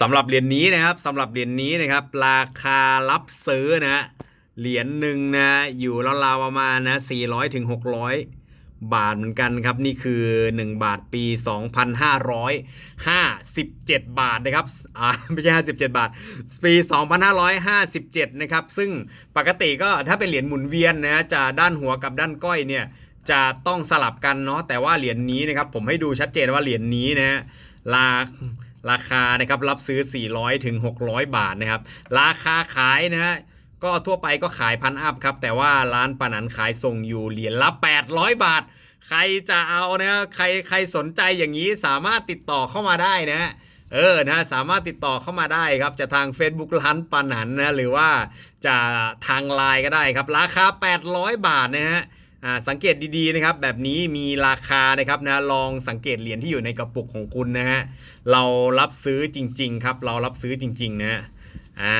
สำหรับเหรียญนี้นะครับสำหรับเหรียญนี้นะครับ ราคารับซื้อนะฮะเหรียญหนึ่งนะอยู่ราวๆประมาณนะ400ถึง600 บาทเหมือนกันครับ นี่คือ 1 บาทปี 2557 บาทนะครับอ่าไม่ใช่57 บาท ปี 2557 นะครับ ซึ่งปกติก็ถ้าเป็นเหรียญหมุนเวียนนะจะด้านหัวกับด้านก้อยเนี่ยจะต้องสลับกันเนาะแต่ว่าเหรียญนี้นะครับผมให้ดูชัดเจนว่าเหรียญนี้นะฮะรา ราคานะครับรับซื้อ 400ถึง600 บาทนะครับ ราคาขายนะฮะก็ทั่วไปก็ขายพันอัพครับ แต่ว่าร้านปานันขายส่งอยู่เหรียญละ 800 บาท ใครจะเอานะใครใครสนใจอย่างนี้สามารถติดต่อเข้ามาได้นะเออนะสามารถติดต่อเข้ามาได้ครับจะทาง Facebook ร้านปันหันนะหรือว่าจะทางไลน์ก็ได้ครับ ราคา 800 บาทนะฮะ สังเกตดีๆนะครับ แบบนี้มีราคานะครับนะลองสังเกตเหรียญที่อยู่ในกระปุกของคุณนะฮะเรารับซื้อจริง ๆ ครับ เรารับซื้อจริง ๆ นะอ่า